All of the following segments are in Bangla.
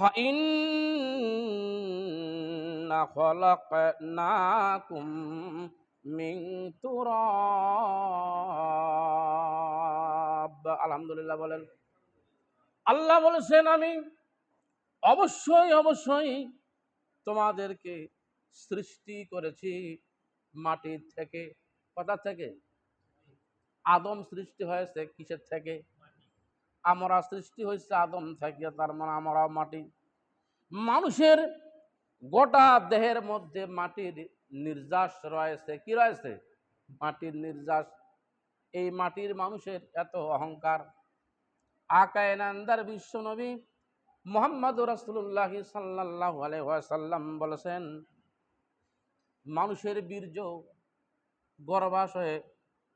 فإنا خلقناكم من تراب আলহামদুলিল্লাহ বলেন আল্লাহ বলেছেন আমি অবশ্যই অবশ্যই তোমাদেরকে সৃষ্টি করেছি মাটির থেকে কোথা থেকে আদম সৃষ্টি হয়েছে কিসের থেকে আমরা সৃষ্টি হয়েছে আদম থেকে, তার মানে আমরা মাটি। মানুষের গোটা দেহের মধ্যে মাটির নির্যাস রয়েছে। কি রয়েছে? মাটির নির্যাস। এই মাটির মানুষের এত অহংকার। আকায়নান্দার বিশ্বনবী মোহাম্মদ রসুল্লাহ সাল্লাহ আলহাসাল্লাম বলেছেন, মানুষের বীর্য গর্ভাশয়ে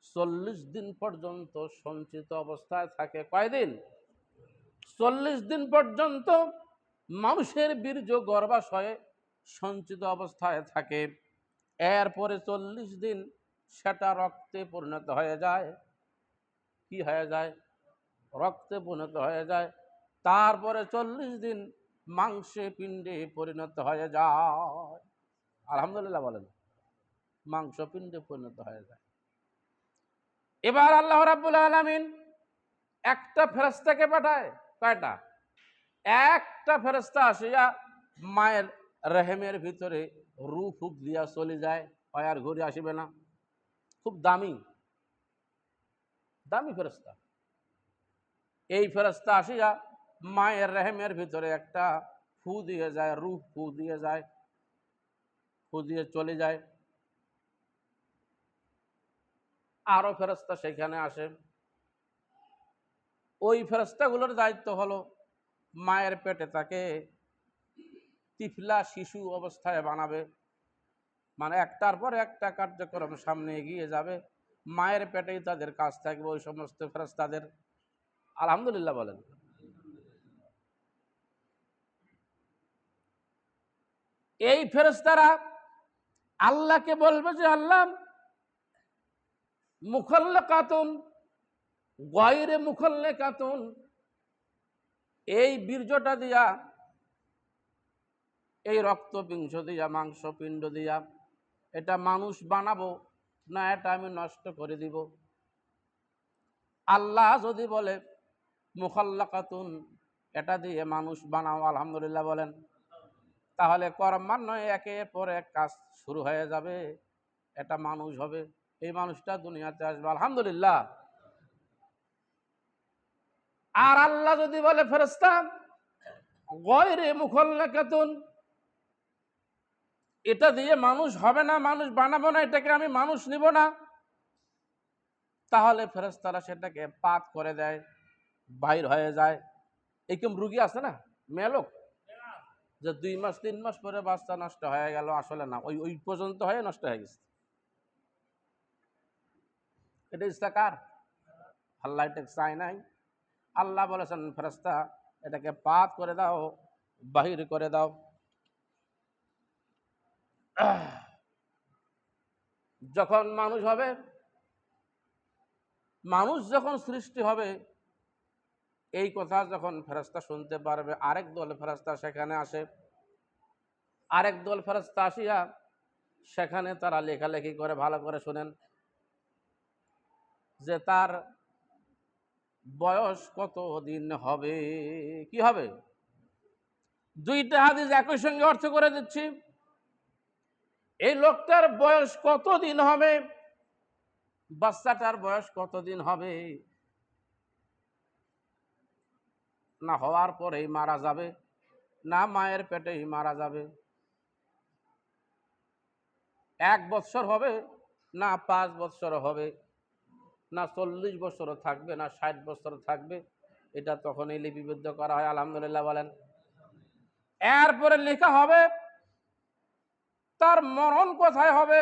চল্লিশ দিন পর্যন্ত সঞ্চিত অবস্থায় থাকে। কয়দিন? চল্লিশ দিন পর্যন্ত মানুষের বীর্য গর্ভাশয়ে সঞ্চিত অবস্থায় থাকে। এরপরে চল্লিশ দিন সেটা রক্তে পরিণত হয়ে যায়। কি হয়ে যায়? রক্তে পরিণত হয়ে যায়। তারপরে চল্লিশ দিন মাংসে পিণ্ডে পরিণত হয়ে যায়। আলহামদুলিল্লাহ বলেন। মাংস পিণ্ডে পরিণত হয়ে যায়। এবার আল্লাহ রাব্বুল আলামিন একটা ফেরেস্তাকে পাঠায়। কয়টা? একটা ফেরেস্তা আসিয়া মায়ের রেহেমের ভিতরে রু ফুক দিয়া চলে যায়, পায়ার ঘুরে আসিবে না। খুব দামি। দামি ফেরেস্তা এই ফেরেস্তা আসিয়া মায়ের রেহেমের ভিতরে একটা ফু দিয়ে যায় রুহ ফু দিয়ে যায়, ফু দিয়ে চলে যায়। আরও ফেরস্তা সেখানে আসে। ওই ফেরস্তাগুলোর দায়িত্ব হলো মায়ের পেটে তাকে তিফলা শিশু অবস্থায় বানাবে। মানে একটার পর একটা কার্যক্রম সামনে এগিয়ে যাবে। মায়ের পেটেই তাদের কাজ থাকবে ওই সমস্ত ফেরস্তাদের আলহামদুলিল্লাহ বলেন। এই ফেরস্তারা আল্লাহকে বলবে যে, আল্লাহ মুখল্লে কাতুন গয়রে মুখল্লে কাতুন এই বীর্যটা দিয়া, এই রক্তপিংস দিয়া, মাংসপিণ্ড দিয়া, এটা মানুষ বানাবো না এটা আমি নষ্ট করে দিব। আল্লাহ যদি বলে মুখল্লা কাতুন এটা দিয়ে মানুষ বানাও, আলহামদুলিল্লাহ বলেন, তাহলে কর্মান্বয়ে একে পর এক কাজ শুরু হয়ে যাবে, এটা মানুষ হবে। এই মানুষটা দুনিয়াতে আসবে, আলহামদুলিল্লাহ। আর আল্লাহ যদি বলে ফেরস্তা গয়রে মুখল্লাকাতুন এটা দিয়ে মানুষ হবে না, মানুষ বানাবো না, এটাকে আমি মানুষ নিব না। তাহলে ফেরস্তারা সেটাকে পাত করে দেয়, বাইর হয়ে যায়। এইরকম রুগী আছে না? মেলোক যে দুই মাস, তিন মাস পরে বাচ্চা নষ্ট হয়ে গেল, আসলে না, ওই ওই পর্যন্ত হয়ে নষ্ট হয়ে গেছে। এটা ইস্তাকার। আল্লাহ এটা চায় নাই। আল্লাহ বলেছেন ফেরস্তা এটাকে পাত করে দাও, বাহির করে দাও। যখন মানুষ হবে, মানুষ যখন সৃষ্টি হবে, এই কথা যখন ফেরস্তা শুনতে পারবে, আরেক দল ফেরস্তা সেখানে আসে। আরেক দল ফেরস্তা আসিয়া, সেখানে তারা লেখালেখি করে, ভালো করে শোনেন। যে তার বয়স কত দিন হবে? কি হবে? দুইটা হাদিস একই সঙ্গে অর্থ করে দিচ্ছি। এই লোকটার বয়স কত দিন হবে? বাচ্চাটার বয়স কত দিন হবে? না হওয়ার পরেই মারা যাবে, না মায়ের পেটেই মারা যাবে। এক বৎসর হবে, না পাঁচ বৎসর হবে। না চল্লিশ বছর থাকবে, না ষাট বছর থাকবে, এটা তখনই লিপিবদ্ধ করা হয়, আলহামদুলিল্লাহ বলেন। এরপরে লেখা হবে, তার মরণ কোথায় হবে?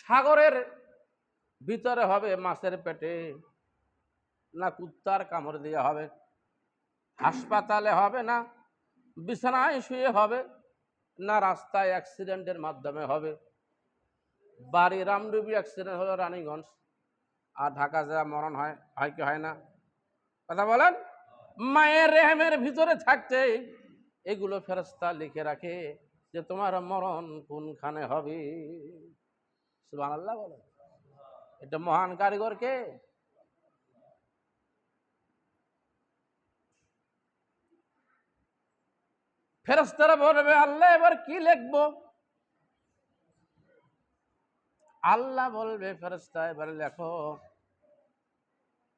সাগরের ভিতরে হবে মাছের পেটে, না কুত্তার কামড় দিয়ে হবে, হাসপাতালে হবে না, বিছানায় শুয়ে হবে, না রাস্তায় অ্যাক্সিডেন্টের মাধ্যমে হবে। বাড়ি রামডুবি অ্যাক্সিডেন্ট হলো রানীগঞ্জ। আর ঢাকা যা মরণ হয় হয় কি হয় না? কথা বলেন? মায়ের রেহেমের ভিতরে থাকতে এগুলো ফেরস্তা লিখে রাখে যে তোমার মরণ কোনখানে হবে? বলে এটা মহান কারিগরকে ফেরস্তারা বলবে, আল্লাহ এবার কি লিখব? আল্লাহ বলবে ফেরস্তা এবার লেখো,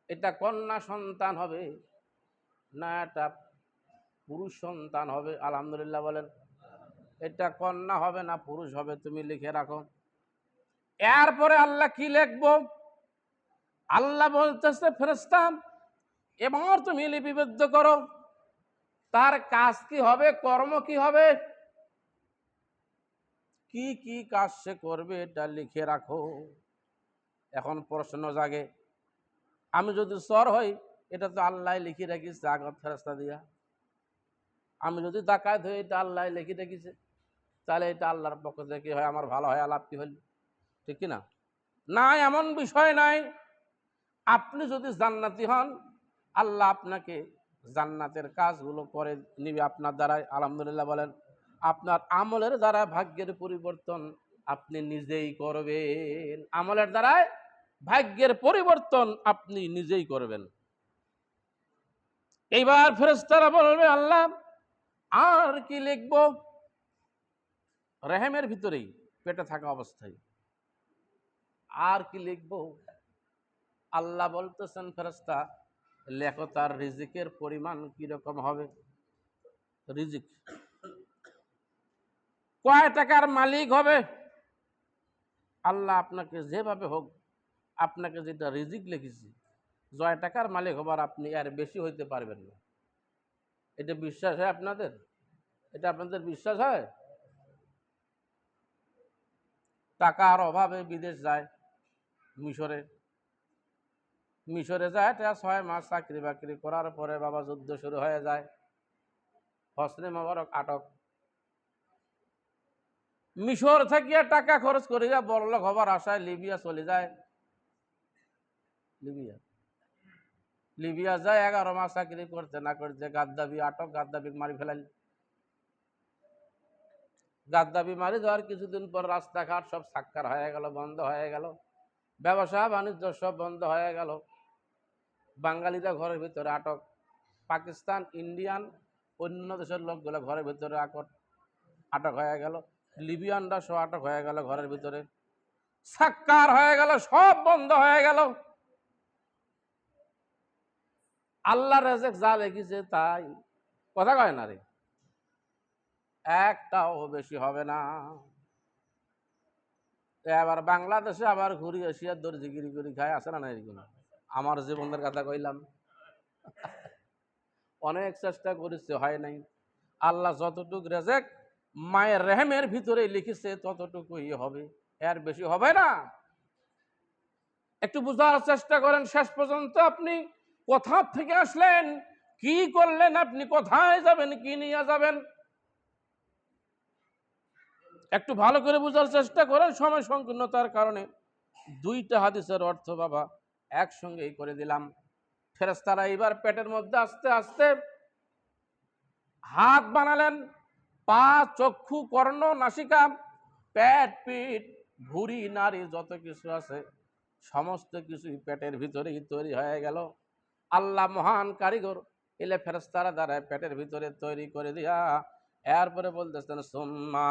এটা কন্যা সন্তান হবে না এটা পুরুষ সন্তান হবে? আলহামদুলিল্লাহ বলেন, এটা কন্যা হবে না পুরুষ হবে, তুমি লিখে রাখো। এরপরে আল্লাহ কি লিখব? আল্লাহ বলতেছে ফেরস্তা এবার তুমি লিপিবদ্ধ করো। তার কাজ কি হবে? কর্ম কি হবে? কি কি কাজ সে করবে এটা লিখে রাখো। এখন প্রশ্ন জাগে, আমি যদি সর হই, এটা তো আল্লাহ লিখে রাখিস আগত ফেরস্তা দিয়া। আমি যদি ডাকাত হই, এটা আল্লাহ লিখে রেখেছে। তাহলে এটা আল্লাহর পক্ষ থেকে হয়, আমার ভালো হয় আলাপ কি হল ঠিক না না এমন বিষয় নাই। আপনি যদি জান্নাতি হন, আল্লাহ আপনাকে জান্নাতের কাজগুলো করে নিবে আপনার দ্বারাই আলহামদুলিল্লাহ বলেন আপনার আমলের দ্বারা ভাগ্যের পরিবর্তন আপনি নিজেই করবেন। আমলের দ্বারাই ভাগ্যের পরিবর্তন আপনি নিজেই করবেন। এইবার ফেরেস্তারা বলবে, আল্লাহ, আর কি লিখব? রেহেমের ভিতরেই পেটে থাকা অবস্থায়। আর কি লিখব? আল্লাহ বলতেছেন ফেরেস্তা লেখো তার রিজিকের পরিমাণ কীরকম হবে? রিজিক? কয় টাকার মালিক হবে? আল্লাহ আপনাকে যেভাবে হোক, আপনাকে যেটা রিজিক লিখেছি, জয় টাকার মালিক হবার আপনি আর বেশি হইতে পারবেন না। এটা বিশ্বাস হয় আপনাদের? এটা আপনাদের বিশ্বাস হয়? টাকার অভাবে বিদেশ যায়, মিশরে। মিশরে যায়, এটা ছয় মাস চাকরি বাকরি করার পরে বাবা যুদ্ধ শুরু হয়ে যায়। হসনে মোবারক আটক। মিশর থেকে টাকা খরচ করে যায় বড়লোক হবার আশায় লিবিয়া চলে যায়। লিবিয়া। লিবিয়া যায়, এগারো মাস চাকরি করতে না করতে গাদ্দাবি আটক গাদ্দাবি মারি ফেলাল গাদ্দাবি মারি যাওয়ার কিছুদিন পর রাস্তাঘাট সব সাক্ষার হয়ে গেল, বন্ধ হয়ে গেল। ব্যবসা, বাণিজ্য সব বন্ধ হয়ে গেল। বাঙালিরা ঘরের ভিতরে আটক। পাকিস্তান, ইন্ডিয়ান, অন্য দেশের লোকগুলো ঘরের ভিতরে আকট আটক হয়ে গেল। লিবিয়ানরা সব আটক হয়ে গেল ঘরের ভিতরে। সাক্কার হয়ে গেল, সব বন্ধ হয়ে গেল। আল্লাহ রেজেক যা লেগেছে তাই। কথা কয় না রে? একটাও বেশি হবে না। এবার বাংলাদেশে আবার ঘুরি এশিয়ার দর্জিগিরি করি খায় আসে না না এরকম? আমার জীবনের কথা কইলাম। অনেক চেষ্টা করেছে, হয় নাই। আল্লাহ যতটুক রেজেক মায়ের রেহেমের ভিতরে লিখেছে, ততটুকুই হবে, এর বেশি হবে না। একটু বোঝার চেষ্টা করেন, শেষ পর্যন্ত আপনি কোথা থেকে আসলেন, কি করলেন, আপনি কোথায় যাবেন, কি নিয়ে যাবেন? একটু ভালো করে বোঝার চেষ্টা করেন, সময় সংকীর্ণতার কারণে। দুইটা হাদিসের অর্থ বাবা, একসঙ্গেই করে দিলাম। ফেরেস্তারা এইবার পেটের মধ্যে আস্তে আস্তে হাত বানালেন পা, চক্ষু, কর্ণ, নাসিকা, পেট, পিঠ, ভুড়ি নারী যত কিছু আছে, সমস্ত কিছুই পেটের ভিতরেই তৈরি হয়ে গেল। আল্লাহ মহান কারিগর, এলে ফেরস্তারা দ্বারা পেটের ভিতরে তৈরি করে দিয়া, এরপরে বলতেছেন, সোম্মা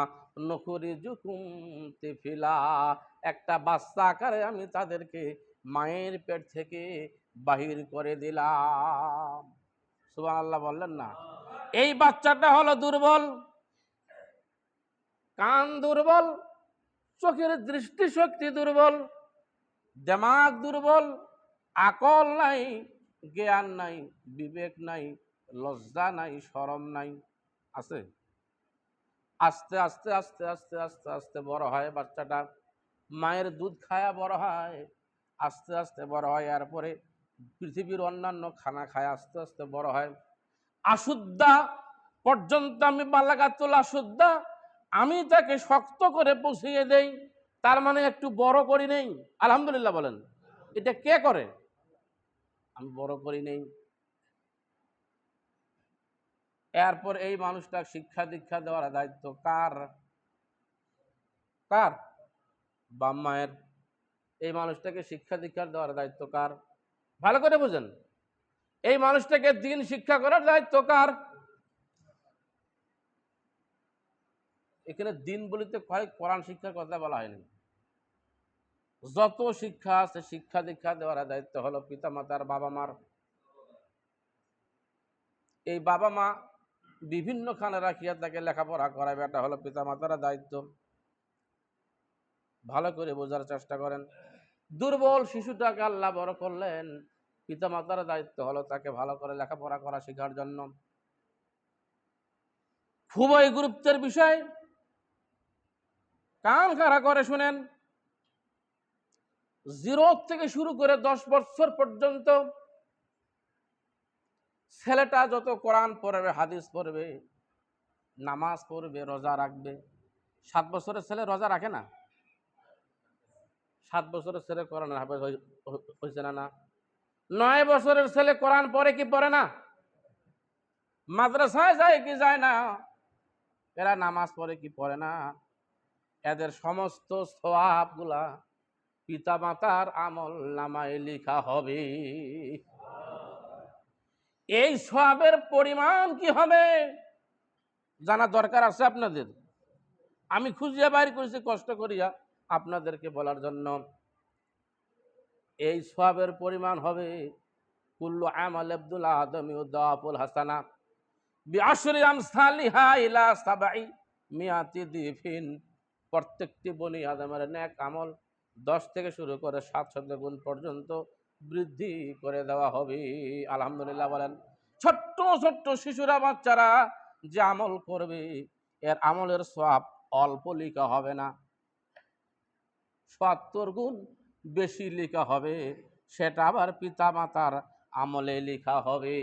নখুরি জুকুম তিফিলা। একটা বাচ্চা আকারে আমি তাদেরকে মায়ের পেট থেকে বাহির করে দিলাম। সুবান আল্লাহ বললেন না। এই বাচ্চাটা হলো দুর্বল। কান দুর্বল, চোখের দৃষ্টিশক্তি দুর্বল, দেমাগ দুর্বল, আকল নাই, জ্ঞান নাই, বিবেক নাই, লজ্জা নাই, শরম নাই। আছে? আস্তে আস্তে আস্তে আস্তে আস্তে আস্তে বড় হয় বাচ্চাটা। মায়ের দুধ খায়া বড় হয়, আস্তে আস্তে বড় হয়। এরপরে পৃথিবীর অন্যান্য খানা খায়, আস্তে আস্তে বড় হয়। আশুদ্ধা পর্যন্ত আমি বালাগাতুল আশুদ্ধা আমি তাকে শক্ত করে পৌঁছিয়ে দেই, তার মানে একটু বড় করি নেই। আলহামদুলিল্লাহ বলেন, এটা কে করে? আমি বড় করি নেই। এরপর এই মানুষটা শিক্ষা দীক্ষা দেওয়ার দায়িত্ব কার? কার? বাম মায়ের। এই মানুষটাকে শিক্ষা দীক্ষা দেওয়ার দায়িত্ব কার? ভালো করে বুঝেন। এই মানুষটাকে দিন শিক্ষা করার দায়িত্ব কার? এখানে দিন বলিতে কয়েক কোরআন শিক্ষার কথা বলা হয়নি। যত শিক্ষা আছে, শিক্ষা দীক্ষা দেওয়ার দায়িত্ব হলো পিতা মাতার বাবা মার এই বাবা মা বিভিন্ন খানে রাখিয়া তাকে লেখাপড়া করাবে এটা হলো পিতা মাতার দায়িত্ব। ভালো করে বোঝার চেষ্টা করেন। দুর্বল শিশুটাকে আল্লাহ বড় করলেন পিতা মাতার দায়িত্ব হলো তাকে ভালো করে লেখাপড়া করা শেখার জন্য। খুবই গুরুত্বের বিষয়। কান খাড়া করে শুনেন। জিরো থেকে শুরু করে দশ বছর পর্যন্ত ছেলেটা যত কোরআন পড়বে, হাদিস পড়বে, নামাজ পড়বে, রোজা রাখবে, সাত বছরের ছেলে রোজা রাখে না? সাত বছরের ছেলে কোরআন হাফেজ হয়েছে না না? নয় বছরের ছেলে কোরআন পড়ে কি পড়ে না? মাদ্রাসায় যায় কি যায় না? এরা নামাজ পড়ে কি পড়ে না? এদের সমস্ত সোয়াবগুলা পিতা মাতার আমল নামায় লিখা হবে। এই সোয়াবের পরিমাণ কি হবে? জানা দরকার আছে আপনাদের। আমি খুঁজিয়া বাইর করেছি, কষ্ট করিয়া আপনাদেরকে বলার জন্য। এই সোয়াবের পরিমাণ হবে কুল্লু আমাল আব্দুল আদমি উদ্দাফুল হাসানা। বিআশরি আমসালিহা ইলা সাবাই মিয়াতি দিফিন প্রত্যেকটি বনি আদমের ন্যাক আমল। দশ থেকে শুরু করে সাতশত গুণ পর্যন্ত বৃদ্ধি করে দেওয়া হবে। আলহামদুলিল্লাহ বলেন, ছোট্ট ছোট্ট শিশুরা, বাচ্চারা যে আমল করবে, এর আমলের সব অল্প লিখা হবে না। সত্তর গুণ বেশি লিখা হবে, সেটা আবার পিতা মাতার আমলে লিখা হবে।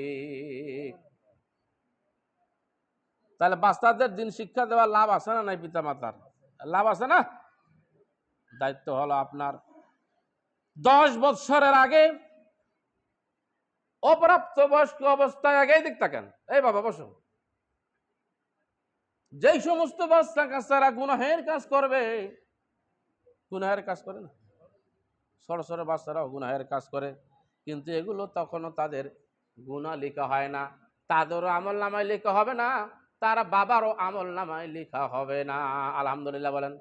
তাহলে বাচ্চাদের দিন শিক্ষা দেওয়ার লাভ আছে না নাই পিতা মাতার লাভ আছে না? দায়িত্ব হলো আপনার। দশ বৎসরের আগে অপ্রাপ্ত বয়স্ক অবস্থায় আগেই দিক থাকেন এই বাবা বসো যেই সমস্ত বাচ্চা কাচ্চারা গুনাহের কাজ করবে, গুনাহের কাজ করে না? ছোট ছোট বাচ্চারাও গুনাহের কাজ করে, কিন্তু এগুলো তখনও তাদের গুণা লেখা হয় না। তাদেরও আমল নামায় লেখা হবে না। তার বাবারও আমল নামায় লেখা হবে না। আলহামদুলিল্লাহ বলেন।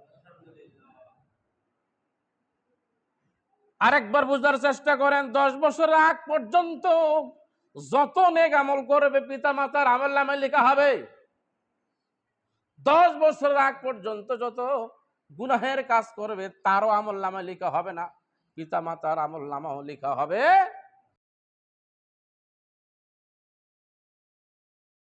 আরেকবার বুঝার চেষ্টা করেন, দশ বছর আগ পর্যন্ত যত নেক আমল করবে পিতা মাতার আমল নামায় লেখা হবে। দশ বছর আগ পর্যন্ত যত গুনাহের কাজ করবে, তারও আমল নামায় লেখা হবে না। পিতা মাতার আমল নামাও লেখা হবে।